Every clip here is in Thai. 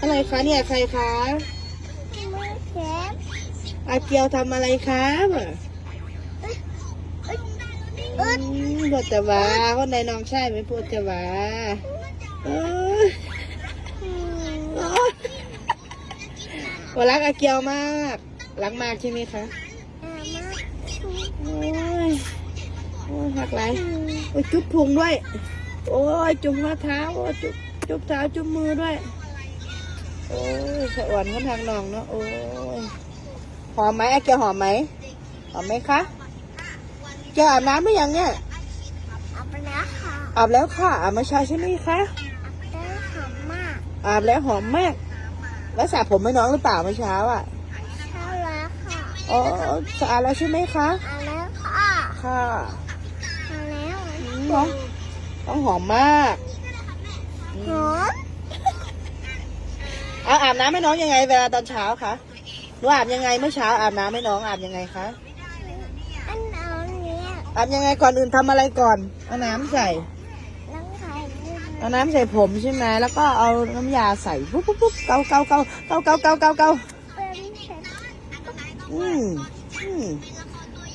อะไรคะเนี่ยใครคะอเชฟอาเกียวทำอะไรครับอะอึดอืมพูดจะว่าคนใดน้องใช่ไหมพูดจะว่าโอ๊ยว่ารักอาเกียวมากรักมากใช่ไหมคะอ่ามาโอ้ยโอ้ยหักไหลโอ้ยจุ๊บพุงด้วย โอ้ยจุ๊บหัวเท้าโอ้ยจุ๊บจุ๊บเท้าจุ๊บมือด้วย โอ้ยสะอ่อนคนทางน้องเนาะโอ้ยหอมไหมอาเกียวหอมไหมหอมไหมคะเกียวอาบน้ำหรือยังเนี่ยเอาไปแล้วค่ะอาบแล้วค่ะอาบเมื่อเช้าใช่ไหมคะเอาไปแล้วหอมมากอาบแล้วหอมมาก แล้วสระผมให้น้องหรือเปล่าเมื่อเช้าอะเท่าแล้วค่ะอ๋อสะอาดแล้วใช่ไหมคะเอาแล้วค่ะค่ะเอาแล้วน้องต้องหอมมากหอม เอาอาบน้ำให้น้องยังไง เวลาตอนเช้าคะหนูอาบยังไงเมื่อเช้าอาบน้ำให้น้องอาบยังไงคะอันเอาเนี้ยอาบยังไงก่อนอื่นทำอะไรก่อนเอาน้ำใส่ น้องไข่มุกเอาน้ำใส่ผมใช่ไหมแล้วก็เอาน้ำยาใส่ปุ๊บปุ๊บปุ๊บเกาเกาเกาเกาเกาเกาเกาเกาเป็นเสร็จอืมอืม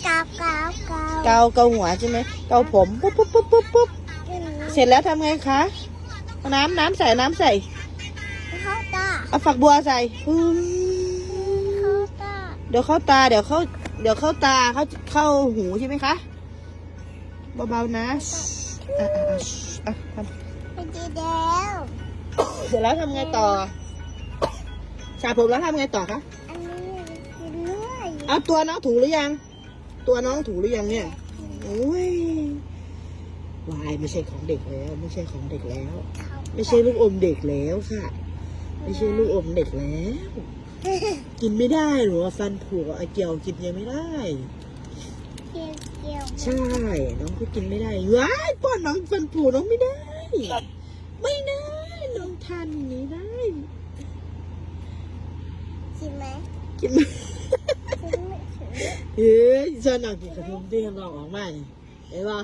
กาวกาวกาวเกาเกาหัวใช่ไหมเกาผมปุ๊บปุ๊บปุ๊บปุ๊บปุ๊บอืมเสร็จแล้วทำไงคะเอาน้ำน้ำใส่น้ำใส่เข้าตา เอาฝักบัวใส่อืมเข้าตาเดี๋ยวเข้าตา เดี๋ยวเข้า เดี๋ยวเข้าตา เข้าเข้าหูใช่ไหมคะ เบาๆนะอะอะอะอะทำไปดีแล้วเสร็จแล้วทำไงต่อสระผมแล้วทำไงต่อคะอันนี้กินด้วยเอาตัวน้องถูหรือยัง ตัวน้องถูหรือยังเนี่ยโอ้ยวายไม่ใช่ของเด็กแล้ว ไม่ใช่ของเด็กแล้ว ไม่ใช่ลูกอมเด็กแล้วค่ะ ไม่ใช่ลูกอมเด็กแล้ว กินไม่ได้หรือว่าฟันผุไอเกียวกินยังไม่ได้ เกี่ยวเกี่ยวใช่ น้องก็กินไม่ได้ว้ายป้อนน้องฟันผุน้องไม่ได้ ไม่ได้น้องทานอย่างนี้ได้ กินไหมกินไม่กินไม่ถึงเฮ้ยส่วนน้องกินขนมที่ข้างนอกออกมาเนี่ยเห็นป่ะ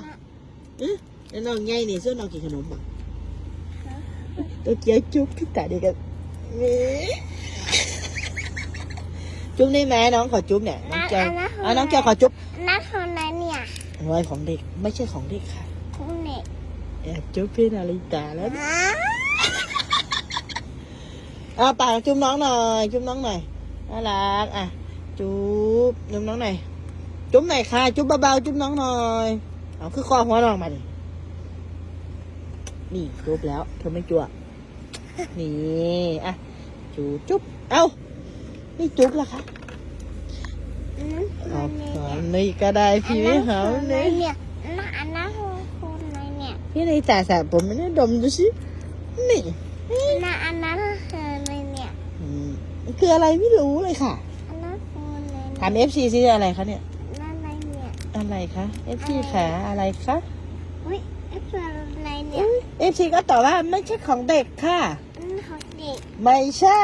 เอ๊ะแล้วน้องไงนี่ส่วนน้องกินขนมป่ะตัวเกียวจุ๊บพี่ตาเด็กกันเอ๊ะ จุ๊บได้ไหมน้องขอจุ๊บเนี่ยน้องเกียวอะน้องเกียวขอจุ๊บนักคนนั้นเนี่ยโอ้ยของเด็กไม่ใช่ของเด็กค่ะคุณเน็ตแอบจุ๊บพี่นาริตาแล้วฮะอะปากจุ๊บน้องหน่อยจุ๊บน้องหน่อยน่ารักอะจุ๊บจุ๊บน้องหน่อยจุ๊บหน่อยค่ะ จุ๊บเบาๆจุ๊บน้องหน่อยเอาคือคอหัวน้องมาดินี่จุ๊บแล้วเธอไม่จั่ว นี่อะจุ๊บจุ๊บเอานี่จุ๊บละคะอืมเอาหอมนี่ก็ได้พี่ไม่หอมเลนี่ยเนี่ยน่าอันนั้นคนไหนเนี่ยพี่นาริตาสระผมไม่ได้ดมดูสินี่น่าอันนั้นคืออะไรเนี่ยอืมคืออะไรไม่รู้เลยค่ะอันนั้นคนไหนถามเอฟซีซิอะไรคะเนี่ยนั่นอะไรเนี่ยอะไรคะเอฟซีขาอะไรคะอุ้ยไอ้เป็นอะไรเนี่ยเอฟซีก็ตอบว่าไม่ใช่ของเด็กค่ะอันนั้นของเด็กไม่ใช่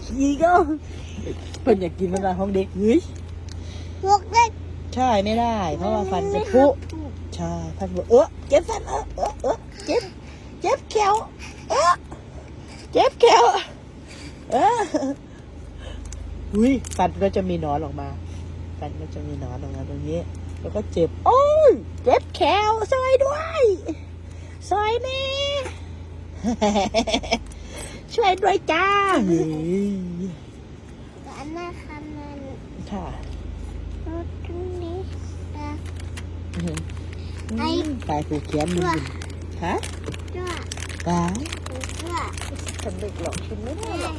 พี่ก็เพิ่นอยากกินมันละของเด็กเฮ้ยพวกเด็กใช่ไม่ได้ เพราะว่าฟันจะพุใช่ฟันผุเออเจ็บฟันเออเออเออเจ็บเจ็บแขวเออเจ็บแขวเอออุ้ยฟันก็จะมีหนอนออกมาฟันก็จะมีหนอนออกมาตรงนี้ แล้วก็เจ็บโอ้ยเจ็บแขวซอยด้วยซอยแม่ ช่วยด้วยจ้าเฮ้ยอันนั้นคันนั้นค่ะรถตรงนี้อะไอ้ตายผูกแขนมึงฮะด้วยตายด้วยฉันเด็กหรอกฉันไม่ได้หรอก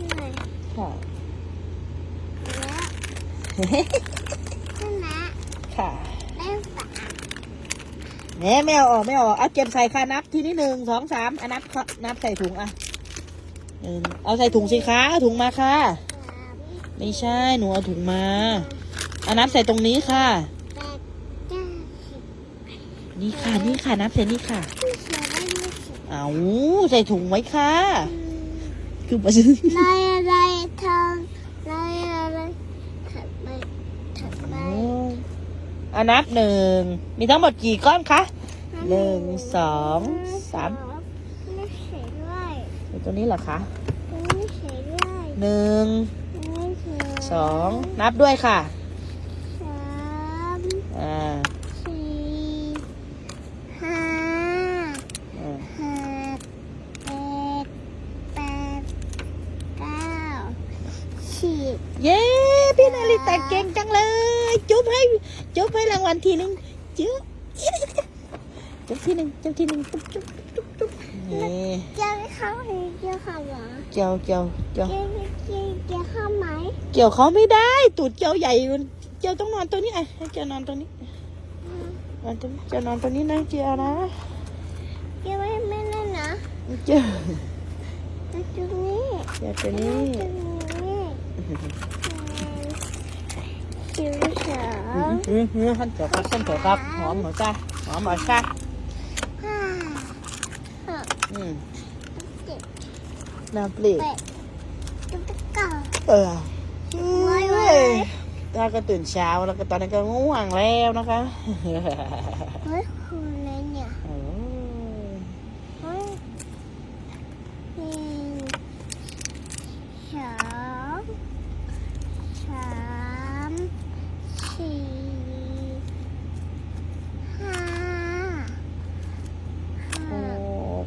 ด้วยค่ะและนั่นนะค่ะเล่นสา แม่ไม่เอาออกไม่เอาออกเอาเก็บใส่ค่ะนับทีนี้หนึ่งสองสามอะนับค่ะนับใส่ถุงอะหนึ่งเอาใส่ถุงสิคะเอาถุงมาค่ะสามไม่ใช่หนูเอาถุงมาเอานับใส่ตรงนี้ค่ะแปดเก้าสิบนี่ค่ะนี่ค่ะนับใส่นี่ค่ะผู้เสียได้ไม่สิบเอาใส่ถุงไว้ค่ะคือมาซื้อ ลายอะไรทองลายอะไรถัดไปถัดไป อะ นับหนึ่ง มีทั้งหมดกี่ก้อนคะหนึ่งสองสามไม่เสียเลตัวนี้เหรอคะไม่ใช่ได้หนึ่งไม่ใช่สองนับด้วยค่ะสามอ่าสี่ห้าอ่าหกเจ็ดแปดเก้าสิบเย้ พี่นาริตาเก่งจังเลย จุ๊บให้ จุ๊บให้รางวัลทีหนึ่งจุ๊บจุ๊บทีหนึ่งจุ๊บทีหนึ่งจุ๊บจุ๊บจุ๊บจุ๊บนี่เจ้าเขาหรือเจ้าเข้าหรอเกี่ยวเกี่ยวเกี่ยวเจ้าเจ้าเจ้าเขาไหมเกี่ยวเขาไม่ได้ ตูดเกี่ยวใหญ่เกี่ยวต้องนอนตัวนี้ไอ้ให้เกี่ยวนอนตัวนี้นอนตัวนี้เกี่ยวนอนตัวนี้นะเกี่ยวนะเจ้าไม่ไม่เล่นนะเกี่ยวตรงนี้เกี่ยวตัวนี้ตรงนี้จิ๋วส องอือขั้นเกี่ยวครับขั้นเกี่ยวครับ หอมเหมือนกันหอมเหมือนกันห้าหกอืมเจ็ดน้ำปลีกแปดตุ๊กตาเออไว้ไว้ตาก็ตื่นเช้าแล้วก็ตอนนี้ก็ง่วงแล้วนะคะ เฮ้ยคุณอะไรเนี่ย โอ้ เฮ้ยหนึ่งสองสามสี่ห้า ห หก ก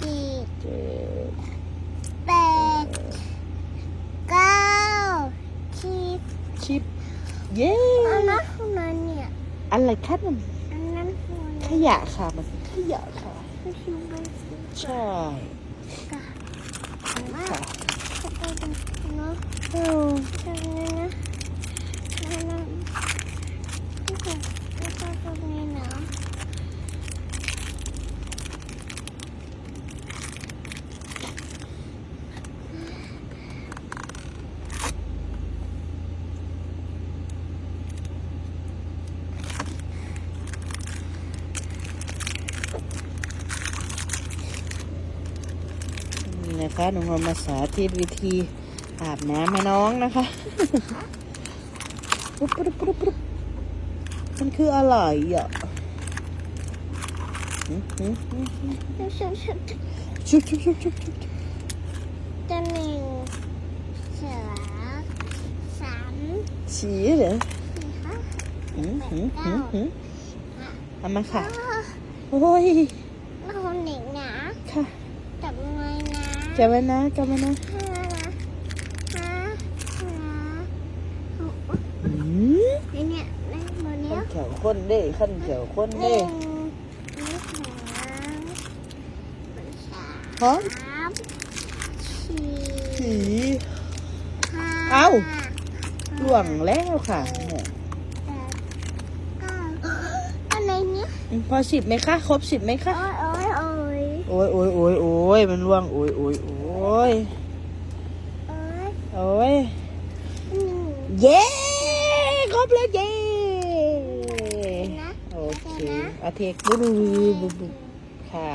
เจ็ด เจ็ด แปดเก้าสิบ ชิปเย้ อันนั้นคุณอะไรเนี่ย อะไรคะมันอันนั้นคุณขยะค่ะ มันขยะค่ะไม่ใช่ใบสีใช่กะมาค่ะเข้าไปตรงเนาะเออตรงนี้นะนั่นนั่นที่จะเข้าไปตรงนี้ นะคะหนูมาสาธิตวิธีอาบน้ำให้น้องนะคะปุ๊บปุ๊บปุ๊บปุ๊บมันคืออะไรอะหืมหืมหืมหืมแล้วฉันฉันชุบชุบชุบชุบชุบจะหนึ่งสองสามสี่เหรอสี่ห้าหืมหืมหืมหืมเอามาค่ะ โอ้ย เราเด็กนะ ค่ะ จับมือนะ จับไว้นะจับไว้นะห้านะห้าห้าหกอืมไอเนี่ยนั่งบนเนี้ขั้ยนเขียวข้นเด้ขั้นเขียวข้นหเด้นึ่งสองสามฮะสี่สี ห้าเอ้า ล่วงแล้วค่ะเนี่ยแปดเก้าอะไรเนี่ย อืมพอสิบไหมคะ ครบสิบไหมคะ โอ้ยโอ้ยโอ้ยโอ้ยโอ้ยโอ้ยโอ้ยมันล่วงโอ้ยโอ้ยโอ้ยโอ้ยโอ้ยหนึ่งเย้ครบแล้วเย้นะโอเคอาเทกบูบูบูบูค่ะ